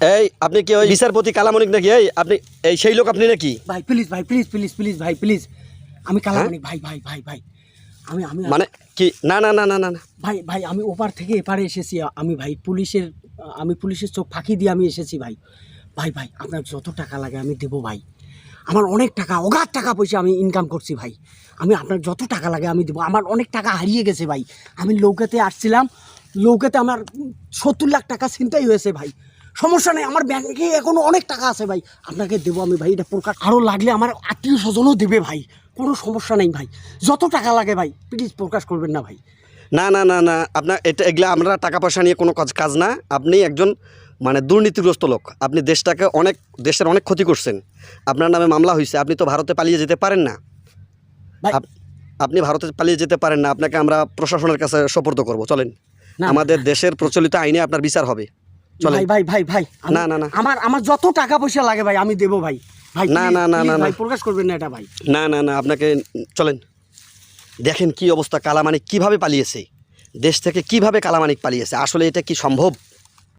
এই আপনি কি ওই বিচারপতি কালামণিক নাকি? এই আপনি এই সেই লোক আপনি নাকি? ভাই প্লিজ ভাই প্লিজ প্লিজ প্লিজ ভাই প্লিজ আমি কালামানিক ভাই ভাই ভাই ভাই। আমি আমি মানে কি? না না না না না না। ভাই ভাই আমি ওপার থেকে এপারে এসেছি। আমি ভাই পুলিশের আমি পুলিশের চোখ ফাঁকি দিয়ে আমি এসেছি ভাই। ভাই ভাই আপনার যত টাকা লাগে আমি দেবো ভাই। আমার অনেক টাকা অগাধ টাকা পয়সা আমি ইনকাম করছি ভাই। আমি আপনার যত টাকা লাগে আমি দেবো। আমার অনেক টাকা হারিয়ে গেছে ভাই। আমি লৌকাতে আসছিলাম। লৌকাতে আমার সত্তর লাখ টাকা ছিনতাই হয়েছে ভাই। সমস্যা নেই আমার ব্যাংকে এখনও অনেক টাকা আছে ভাই। আপনাকে দেবো আমি ভাই এটা প্রকাশ আরও লাগলে আমার আত্মীয় স্বজনও দেবে ভাই। কোনো সমস্যা নেই ভাই। যত টাকা লাগে ভাই প্লিজ প্রকাশ করবেন না ভাই। না না না না আপনার এটা এগুলা আমরা টাকা পয়সা নিয়ে কোনো কাজ কাজ না। আপনি একজন মানে দুর্নীতিগ্রস্ত লোক। আপনি দেশটাকে অনেক দেশের অনেক ক্ষতি করছেন। আপনার নামে মামলা হয়েছে আপনি তো ভারতে পালিয়ে যেতে পারেন না। আপনি ভারতে পালিয়ে যেতে পারেন না। আপনাকে আমরা প্রশাসনের কাছে সোপর্দ করব। চলেন। আমাদের দেশের প্রচলিত আইনে আপনার বিচার হবে। ভাই ভাই ভাই ভাই না, না, না। আমার আমার যত টাকা পয়সা লাগে ভাই আমি দেবো ভাই। ভাই না, না, না, না, না। ভাই প্রকাশ করবেন না এটা ভাই। না না না আপনাকে চলেন। দেখেন কি অবস্থা কালামানিক কীভাবে পালিয়েছে? দেশ থেকে কীভাবে কালামানিক পালিয়েছে? আসলে এটা কি সম্ভব?